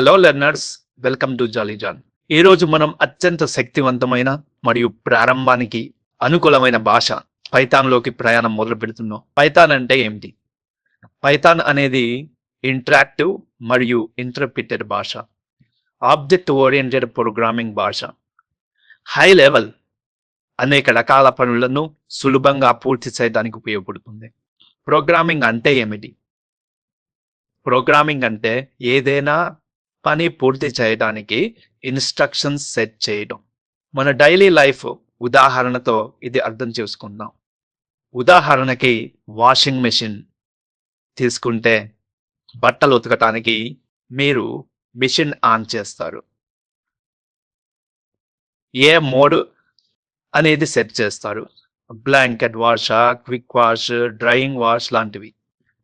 Hello learners welcome to జాలీజాన్ ఈ రోజు మనం అత్యంత శక్తివంతమైన మరియు ప్రారంభానికి అనుకూలమైన భాష పైథాన్లోకి ప్రయాణం మొదలు పెడుతున్నాం. పైథాన్ అంటే ఏమిటి? పైథాన్ అనేది ఇంటరాక్టివ్ మరియు ఇంటర్ప్రిటెడ్ భాష. ఆబ్జెక్ట్ ఓరియంటెడ్ ప్రోగ్రామింగ్ భాష. హై లెవెల్ అనేక రకాల పనులను సులభంగా పూర్తి చేయడానికి ఉపయోగపడుతుంది. ప్రోగ్రామింగ్ అంటే ఏమిటి? ప్రోగ్రామింగ్ అంటే ఏదైనా పని పూర్తి చేయడానికి ఇన్స్ట్రక్షన్స్ సెట్ చేయడం. మన డైలీ లైఫ్ ఉదాహరణతో ఇది అర్థం చేసుకుందాం. ఉదాహరణకి వాషింగ్ మెషిన్ తీసుకుంటే బట్టలు ఉతకటానికి మీరు మిషన్ ఆన్ చేస్తారు. ఏ మోడ్ అనేది సెట్ చేస్తారు. Blanket wash quick wash drying wash లాంటివి.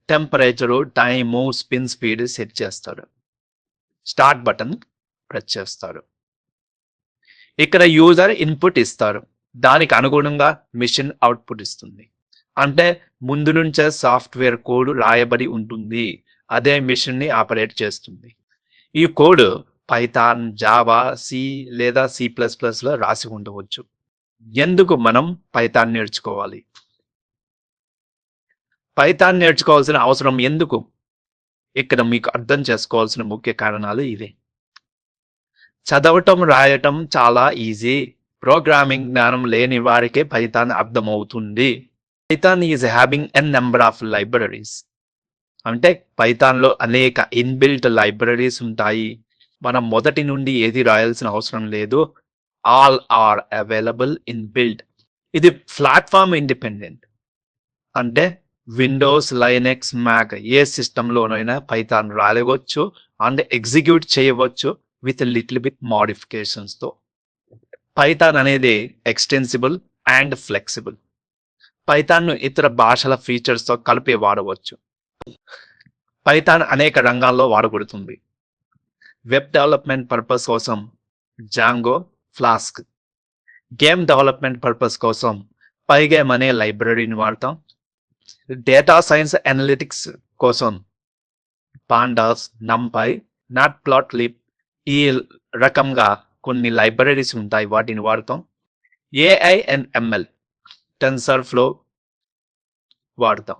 Temperature time spin speed set చేస్తారు. స్టార్ట్ బటన్ ప్రెస్ చేస్తారు. ఇక్కడ యూజర్ ఇన్పుట్ ఇస్తారు. దానికి అనుగుణంగా మిషన్ అవుట్పుట్ ఇస్తుంది. అంటే ముందు నుంచే సాఫ్ట్వేర్ కోడ్ రాయబడి ఉంటుంది. అదే మిషన్ని ఆపరేట్ చేస్తుంది. ఈ కోడ్ పైథాన్ జావా సి లేదా సి ప్లస్ ప్లస్లో రాసి ఉండవచ్చు. ఎందుకు మనం పైథాన్ నేర్చుకోవాలి? పైథాన్ నేర్చుకోవాల్సిన అవసరం ఎందుకు? ఇక్కడ మీకు అర్థం చేసుకోవాల్సిన ముఖ్య కారణాలు ఇవే. చదవటం రాయటం చాలా ఈజీ. ప్రోగ్రామింగ్ జ్ఞానం లేని వారికే పైథాన్ అర్థమవుతుంది. Python is having n number of libraries అంటే పైథాన్లో అనేక ఇన్బిల్ట్ లైబ్రరీస్ ఉంటాయి. మనం మొదటి నుండి ఏది రాయాల్సిన అవసరం లేదు. ఆల్ ఆర్ అవైలబుల్ ఇన్బిల్ట్ ఇది ప్లాట్ఫామ్ ఇండిపెండెంట్ అంటే విండోస్ లైనెక్స్ మ్యాక్ ఏ సిస్టంలోనైనా పైథాన్ రాయవచ్చు అండ్ ఎగ్జిక్యూట్ చేయవచ్చు విత్ లిటిల్ బిట్ మోడిఫికేషన్స్తో పైథాన్ అనేది ఎక్స్టెన్సిబుల్ అండ్ ఫ్లెక్సిబుల్ పైథాన్ను ఇతర భాషల ఫీచర్స్తో కలిపి వాడవచ్చు. పైథాన్ అనేక రంగాల్లో వాడబడుతుంది. వెబ్ డెవలప్మెంట్ పర్పస్ కోసం Django Flask game development purpose కోసం పైగేమ్ అనే లైబ్రరీని వాడతాం. డేటా సైన్స్ అనలిటిక్స్ కోసం pandas NumPy matplotlib ఈ రకంగా కొన్ని లైబ్రరీస్ ఉంటాయి వాటిని వాడతాం. AI and ML TensorFlow వాడతాం.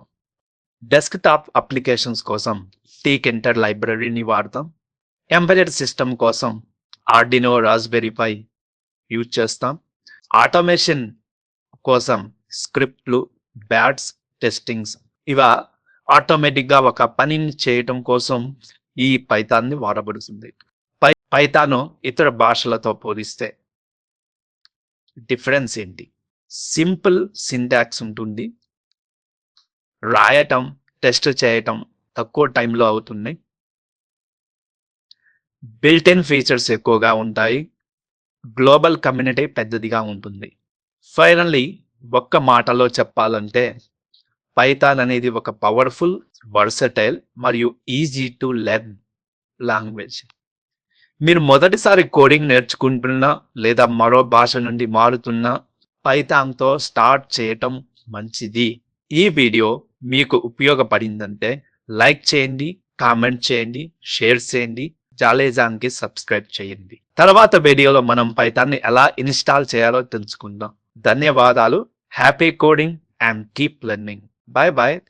డెస్క్టాప్ అప్లికేషన్స్ కోసం టీక్ ఎంటర్ లైబ్రరీని వాడతాం. ఎంబెడెడ్ సిస్టమ్ కోసం ఆర్డినో రాస్బెరీ పై యూజ్ చేస్తాం. ఆటోమేషన్ కోసం స్క్రిప్ట్లు బ్యాట్స్ టెస్టింగ్స్. ఇవ ఆటోమేటిక్గా ఒక పనిని చేయటం కోసం ఈ పైతాన్ని వాడబడుతుంది. పై పైతాను ఇతర భాషలతో పోలిస్తే డిఫరెన్స్ ఏంటి? సింపుల్ సింటాక్స్ ఉంటుంది. రాయటం టెస్ట్ చేయటం తక్కువ టైంలో అవుతుంది బిల్ట్ ఇన్ ఫీచర్స్ ఎక్కువగా ఉంటాయి. గ్లోబల్ కమ్యూనిటీ పెద్దదిగా ఉంటుంది. ఫైనల్లీ ఒక్క మాటలో చెప్పాలంటే పైథాన్ అనేది ఒక పవర్ఫుల్ వర్సటైల్ మరియు ఈజీ టు లెర్న్ లాంగ్వేజ్ మీరు మొదటిసారి కోడింగ్ నేర్చుకుంటున్నా లేదా మరో భాష నుండి మారుతున్నా పైథాన్తో స్టార్ట్ చేయటం మంచిది. ఈ వీడియో మీకు ఉపయోగపడిందంటే లైక్ చేయండి కామెంట్ చేయండి షేర్ చేయండి జాలేజాన్కి సబ్స్క్రైబ్ చేయండి. తర్వాత వీడియోలో మనం పైథాన్ని ఎలా ఇన్స్టాల్ చేయాలో తెలుసుకుందాం. ధన్యవాదాలు. Happy coding and keep learning bye-bye